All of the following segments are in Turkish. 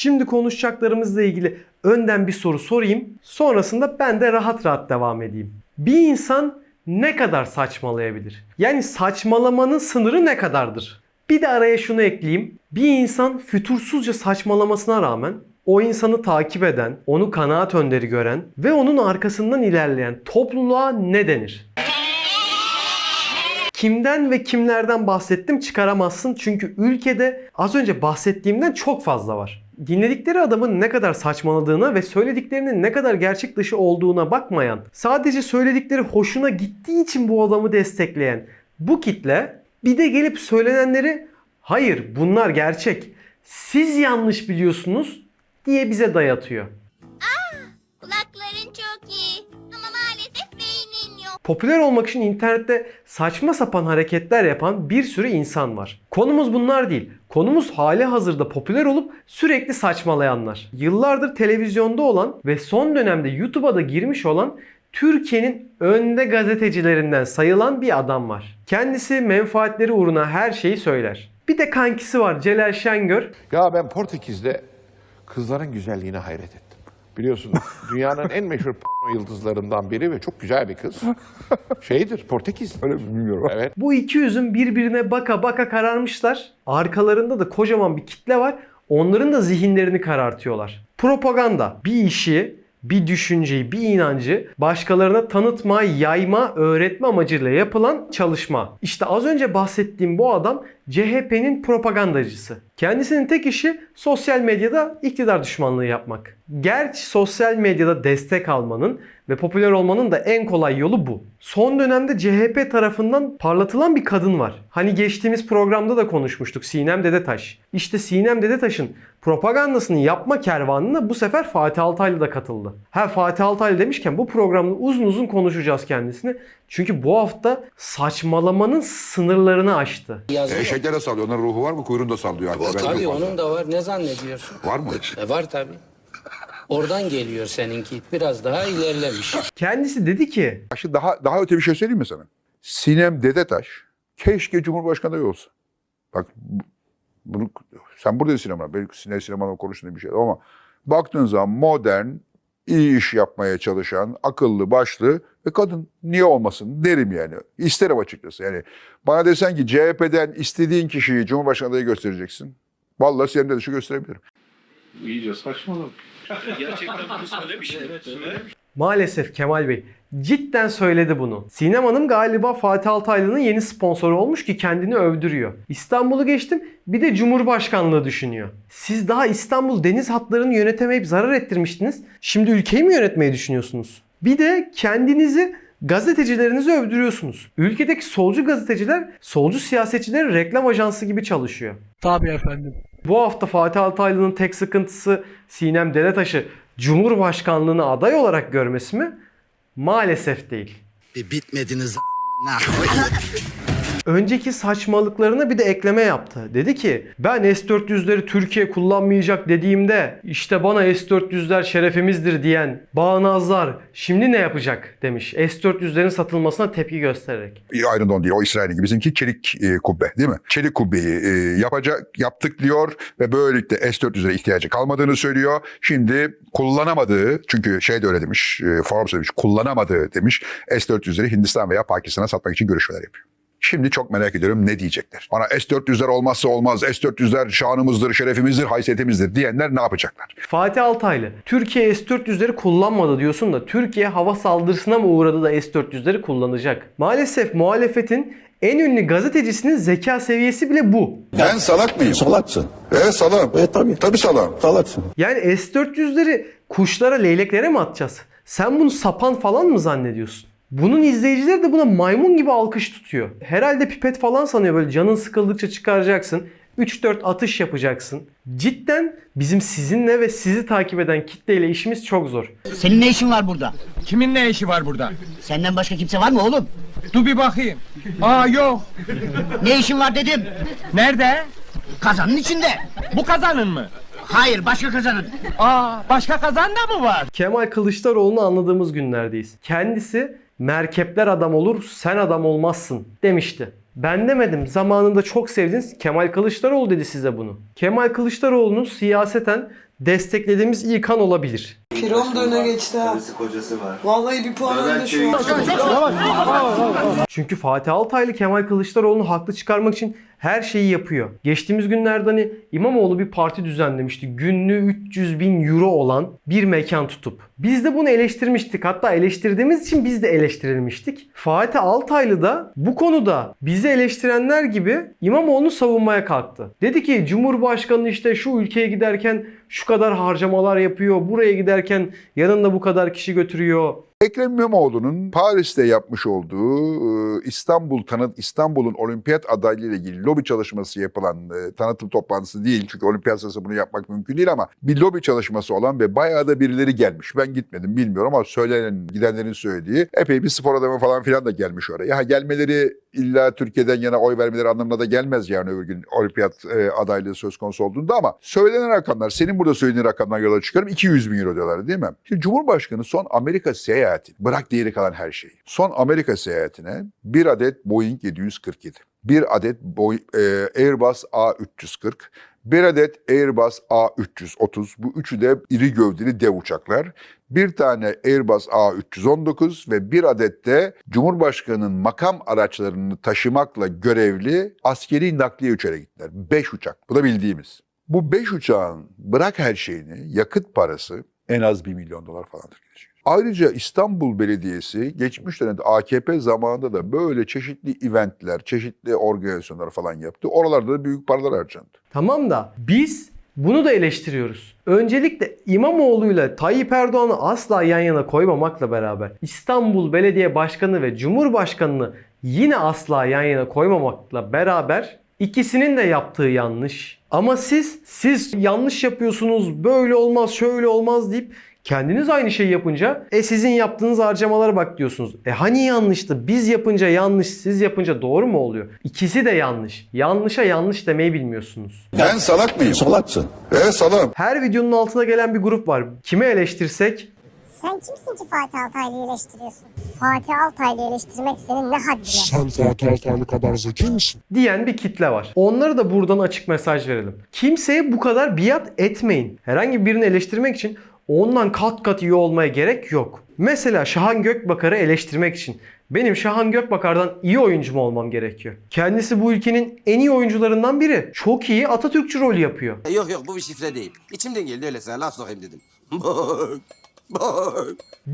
Şimdi konuşacaklarımızla ilgili önden bir soru sorayım. Sonrasında ben de rahat rahat devam edeyim. Bir insan ne kadar saçmalayabilir? Yani saçmalamanın sınırı ne kadardır? Bir de araya şunu ekleyeyim. Bir insan fütursuzca saçmalamasına rağmen o insanı takip eden, onu kanaat önderi gören ve onun arkasından ilerleyen topluluğa ne denir? Kimden ve kimlerden bahsettim çıkaramazsın çünkü ülkede az önce bahsettiğimden çok fazla var. Dinledikleri adamın ne kadar saçmaladığına ve söylediklerinin ne kadar gerçek dışı olduğuna bakmayan, sadece söyledikleri hoşuna gittiği için bu adamı destekleyen bu kitle bir de gelip söylenenleri hayır bunlar gerçek, siz yanlış biliyorsunuz diye bize dayatıyor. Çok Popüler olmak için internette saçma sapan hareketler yapan bir sürü insan var. Konumuz bunlar değil. Konumuz hali hazırda popüler olup sürekli saçmalayanlar. Yıllardır televizyonda olan ve son dönemde YouTube'a da girmiş olan Türkiye'nin önde gazetecilerinden sayılan bir adam var. Kendisi menfaatleri uğruna her şeyi söyler. Bir de kankisi var Celal Şengör. Ya ben Portekiz'de kızların güzelliğine hayret ettim. Biliyorsun dünyanın en meşhur porno yıldızlarından biri ve çok güzel bir kız. Şeydir Portekiz. Öyle bilmiyorum. Evet. Bu iki yüzün birbirine baka baka kararmışlar. Arkalarında da kocaman bir kitle var. Onların da zihinlerini karartıyorlar. Propaganda bir işi, bir düşünceyi, bir inancı başkalarına tanıtma, yayma, öğretme amacıyla yapılan çalışma. İşte az önce bahsettiğim bu adam CHP'nin propagandacısı. Kendisinin tek işi sosyal medyada iktidar düşmanlığı yapmak. Gerçi sosyal medyada destek almanın ve popüler olmanın da en kolay yolu bu. Son dönemde CHP tarafından parlatılan bir kadın var. Hani geçtiğimiz programda da konuşmuştuk Sinem Dedetaş. İşte Sinem Dedetaş'ın propagandasını yapma kervanına bu sefer Fatih Altaylı da katıldı. Ha Fatih Altaylı demişken bu programda uzun uzun konuşacağız kendisini. Çünkü bu hafta saçmalamanın sınırlarını aştı. E, şekere sallıyor. Onların ruhu var mı? Kuyruğunu da sallıyor. hatta. Tabii fazla. onun da var. Ne zannediyorsun? Var mı? E var tabii. Oradan geliyor seninki. Biraz daha ilerlemiş. Kendisi dedi ki Şimdi daha daha öte bir şey söyleyeyim mi sana? Sinem Dedetaş keşke Cumhurbaşkanı adayı olsa. Bak bu- bunu sen burada sinema, belki sinema sinemanın konuştuğun bir şey ama baktığın zaman modern, iyi iş yapmaya çalışan, akıllı, başlı ve kadın niye olmasın derim yani. İsterim açıkçası. Yani bana desen ki CHP'den istediğin kişiyi Cumhurbaşkanı adayı göstereceksin. Vallahi Sinem Dedetaş'ı gösterebilirim. İyice saçmaladı. Maalesef Kemal Bey cidden söyledi bunu. Sinem Hanım galiba Fatih Altaylı'nın yeni sponsoru olmuş ki kendini övdürüyor. İstanbul'u geçtim bir de Cumhurbaşkanlığı düşünüyor. Siz daha İstanbul deniz hatlarını yönetemeyip zarar ettirmiştiniz. Şimdi ülkeyi mi yönetmeyi düşünüyorsunuz? Bir de kendinizi gazetecilerinizi övdürüyorsunuz. Ülkedeki solcu gazeteciler solcu siyasetçilerin reklam ajansı gibi çalışıyor. Tabii efendim. Bu hafta Fatih Altaylı'nın tek sıkıntısı Sinem Dedetaş'ı Cumhurbaşkanlığına aday olarak görmesi mi? Maalesef değil. Bir bitmediniz Önceki saçmalıklarına bir de ekleme yaptı. Dedi ki ben S-400'leri Türkiye kullanmayacak dediğimde işte bana S-400'ler şerefimizdir diyen bağnazlar şimdi ne yapacak demiş. S-400'lerin satılmasına tepki göstererek. Iron Dome değil o İsrail'in gibi. Bizimki çelik e, kubbe değil mi? Çelik kubbeyi e, yapacak, yaptık diyor ve böylelikle S-400'lere ihtiyacı kalmadığını söylüyor. Şimdi kullanamadığı çünkü şey de öyle demiş, e, Forbes demiş kullanamadığı demiş S-400'leri Hindistan veya Pakistan'a satmak için görüşmeler yapıyor. Şimdi çok merak ediyorum ne diyecekler. Bana S-400'ler olmazsa olmaz, S-400'ler şanımızdır, şerefimizdir, haysiyetimizdir diyenler ne yapacaklar? Fatih Altaylı, Türkiye S-400'leri kullanmadı diyorsun da Türkiye hava saldırısına mı uğradı da S-400'leri kullanacak? Maalesef muhalefetin en ünlü gazetecisinin zeka seviyesi bile bu. Ben salak mıyım? Salaksın. Evet salağım. E tabii. Tabii salağım. Salaksın. Yani S-400'leri kuşlara, leyleklere mi atacağız? Sen bunu sapan falan mı zannediyorsun? Bunun izleyicileri de buna maymun gibi alkış tutuyor. Herhalde pipet falan sanıyor böyle canın sıkıldıkça çıkaracaksın. 3-4 atış yapacaksın. Cidden bizim sizinle ve sizi takip eden kitleyle işimiz çok zor. Senin ne işin var burada? Kimin ne işi var burada? Senden başka kimse var mı oğlum? Dur bir bakayım. Aa yok. Ne işin var dedim. Nerede? Kazanın içinde. Bu kazanın mı? Hayır başka kazanın. Aa başka kazan da mı var? Kemal Kılıçdaroğlu'nu anladığımız günlerdeyiz. Kendisi merkepler adam olur, sen adam olmazsın demişti. Ben demedim. Zamanında çok sevdiniz. Kemal Kılıçdaroğlu dedi size bunu. Kemal Kılıçdaroğlu'nun siyaseten desteklediğimiz ilk an olabilir. Pirom da öne geçti ha. Vallahi bir puan önde şu an. Çünkü Fatih Altaylı Kemal Kılıçdaroğlu'nu haklı çıkarmak için her şeyi yapıyor. Geçtiğimiz günlerde hani İmamoğlu bir parti düzenlemişti. Günlüğü 300 bin euro olan bir mekan tutup. Biz de bunu eleştirmiştik. Hatta eleştirdiğimiz için biz de eleştirilmiştik. Fatih Altaylı da bu konuda bizi eleştirenler gibi İmamoğlu'nu savunmaya kalktı. Dedi ki Cumhurbaşkanı işte şu ülkeye giderken şu kadar harcamalar yapıyor. Buraya giderken yanında bu kadar kişi götürüyor. Ekrem İmamoğlu'nun Paris'te yapmış olduğu e, İstanbul tanıt İstanbul'un olimpiyat adaylığı ile ilgili lobi çalışması yapılan e, tanıtım toplantısı değil. Çünkü olimpiyat sırasında bunu yapmak mümkün değil ama bir lobi çalışması olan ve bayağı da birileri gelmiş. Ben gitmedim bilmiyorum ama söylenen gidenlerin söylediği epey bir spor adamı falan filan da gelmiş oraya. Ha gelmeleri illa Türkiye'den yana oy vermeleri anlamına da gelmez yani öbür gün olimpiyat e, adaylığı söz konusu olduğunda ama söylenen rakamlar senin burada söylediğin rakamdan yola çıkarım 200 bin euro diyorlar değil mi? Şimdi Cumhurbaşkanı son Amerika seyahati bırak diğeri kalan her şeyi. Son Amerika seyahatine bir adet Boeing 747, bir adet Boeing, e, Airbus A340, bir adet Airbus A330 bu üçü de iri gövdeli dev uçaklar. Bir tane Airbus A319 ve bir adet de Cumhurbaşkanı'nın makam araçlarını taşımakla görevli askeri nakliye uçağına gittiler. Beş uçak. Bu da bildiğimiz. Bu beş uçağın bırak her şeyini yakıt parası en az 1 milyon dolar falandır. gidecek. Ayrıca İstanbul Belediyesi geçmiş dönemde AKP zamanında da böyle çeşitli eventler, çeşitli organizasyonlar falan yaptı. Oralarda da büyük paralar harcandı. Tamam da biz bunu da eleştiriyoruz. Öncelikle İmamoğlu'yla Tayyip Erdoğan'ı asla yan yana koymamakla beraber İstanbul Belediye Başkanı ve Cumhurbaşkanı'nı yine asla yan yana koymamakla beraber ikisinin de yaptığı yanlış. Ama siz siz yanlış yapıyorsunuz, böyle olmaz, şöyle olmaz deyip Kendiniz aynı şeyi yapınca e sizin yaptığınız harcamalara bak diyorsunuz. E hani yanlıştı? Biz yapınca yanlış, siz yapınca doğru mu oluyor? İkisi de yanlış. Yanlışa yanlış demeyi bilmiyorsunuz. Ben salak mıyım? Salaksın. Evet salağım. Her videonun altına gelen bir grup var. Kime eleştirsek Sen kimsin ki Fatih Altaylı'yı eleştiriyorsun? Fatih Altaylı'yı eleştirmek senin ne haddine? Sen Fatih Altaylı kadar zeki misin? diyen bir kitle var. Onlara da buradan açık mesaj verelim. Kimseye bu kadar biat etmeyin. Herhangi birini eleştirmek için ondan kat kat iyi olmaya gerek yok. Mesela Şahan Gökbakar'ı eleştirmek için benim Şahan Gökbakar'dan iyi oyuncu mu olmam gerekiyor? Kendisi bu ülkenin en iyi oyuncularından biri. Çok iyi Atatürkçü rolü yapıyor. Yok yok bu bir şifre değil. İçimden geldi öyle sana laf sokayım dedim.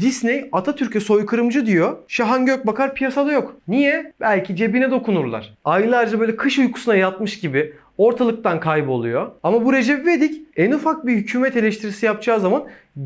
Disney Atatürk'e soykırımcı diyor. Şahan Gökbakar piyasada yok. Niye? Belki cebine dokunurlar. Aylarca böyle kış uykusuna yatmış gibi ortalıktan kayboluyor. Ama bu Recep İvedik en ufak bir hükümet eleştirisi yapacağı zaman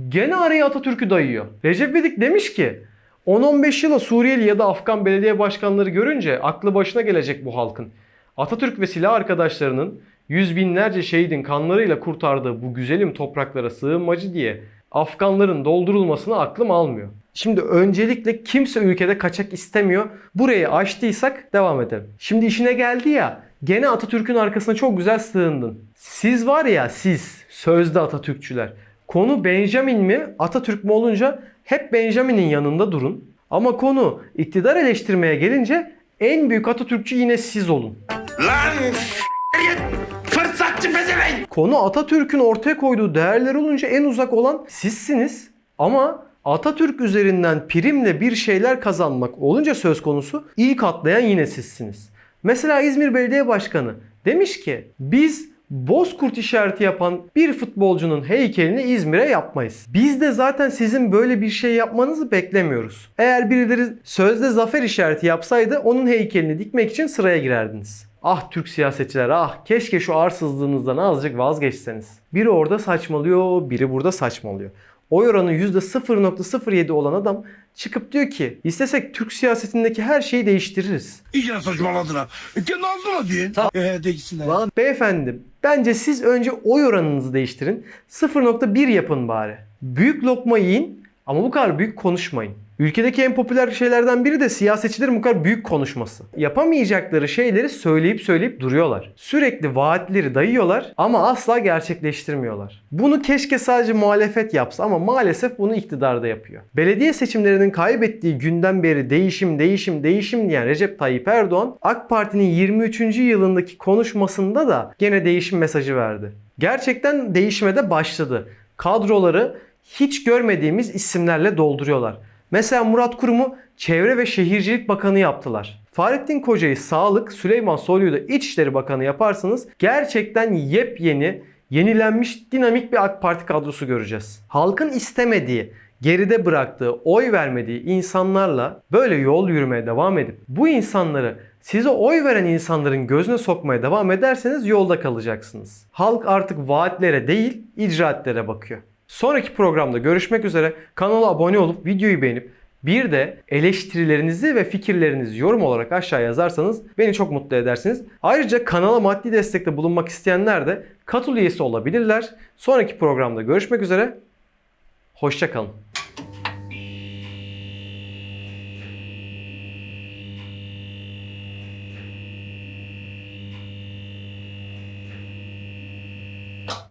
gene araya Atatürk'ü dayıyor. Recep İvedik demiş ki 10-15 yıla Suriyeli ya da Afgan belediye başkanları görünce aklı başına gelecek bu halkın. Atatürk ve silah arkadaşlarının yüz binlerce şehidin kanlarıyla kurtardığı bu güzelim topraklara sığınmacı diye Afganların doldurulmasını aklım almıyor. Şimdi öncelikle kimse ülkede kaçak istemiyor. Burayı açtıysak devam edelim. Şimdi işine geldi ya gene Atatürk'ün arkasına çok güzel sığındın. Siz var ya siz sözde Atatürkçüler. Konu Benjamin mi Atatürk mü olunca hep Benjamin'in yanında durun. Ama konu iktidar eleştirmeye gelince en büyük Atatürkçü yine siz olun. Fırsatçı pezevenk! Konu Atatürk'ün ortaya koyduğu değerler olunca en uzak olan sizsiniz. Ama Atatürk üzerinden primle bir şeyler kazanmak olunca söz konusu ilk atlayan yine sizsiniz. Mesela İzmir Belediye Başkanı demiş ki biz Bozkurt işareti yapan bir futbolcunun heykelini İzmir'e yapmayız. Biz de zaten sizin böyle bir şey yapmanızı beklemiyoruz. Eğer birileri sözde zafer işareti yapsaydı onun heykelini dikmek için sıraya girerdiniz. Ah Türk siyasetçiler ah keşke şu arsızlığınızdan azıcık vazgeçseniz. Biri orada saçmalıyor, biri burada saçmalıyor. Oy oranı %0.07 olan adam çıkıp diyor ki istesek Türk siyasetindeki her şeyi değiştiririz. İyice saçmaladın ha. Kendi ağzına diyin. Eee de gitsinler. Lan beyefendi bence siz önce oy oranınızı değiştirin. 0.1 yapın bari. Büyük lokma yiyin ama bu kadar büyük konuşmayın. Ülkedeki en popüler şeylerden biri de siyasetçilerin bu kadar büyük konuşması. Yapamayacakları şeyleri söyleyip söyleyip duruyorlar. Sürekli vaatleri dayıyorlar ama asla gerçekleştirmiyorlar. Bunu keşke sadece muhalefet yapsa ama maalesef bunu iktidarda yapıyor. Belediye seçimlerinin kaybettiği günden beri değişim değişim değişim diyen Recep Tayyip Erdoğan AK Parti'nin 23. yılındaki konuşmasında da gene değişim mesajı verdi. Gerçekten değişime de başladı. Kadroları hiç görmediğimiz isimlerle dolduruyorlar. Mesela Murat Kurum'u Çevre ve Şehircilik Bakanı yaptılar. Fahrettin Koca'yı Sağlık, Süleyman Soylu'yu da İçişleri Bakanı yaparsanız gerçekten yepyeni, yenilenmiş dinamik bir AK Parti kadrosu göreceğiz. Halkın istemediği, geride bıraktığı, oy vermediği insanlarla böyle yol yürümeye devam edip bu insanları size oy veren insanların gözüne sokmaya devam ederseniz yolda kalacaksınız. Halk artık vaatlere değil, icraatlere bakıyor. Sonraki programda görüşmek üzere. Kanala abone olup videoyu beğenip bir de eleştirilerinizi ve fikirlerinizi yorum olarak aşağı yazarsanız beni çok mutlu edersiniz. Ayrıca kanala maddi destekte bulunmak isteyenler de katıl üyesi olabilirler. Sonraki programda görüşmek üzere. Hoşçakalın.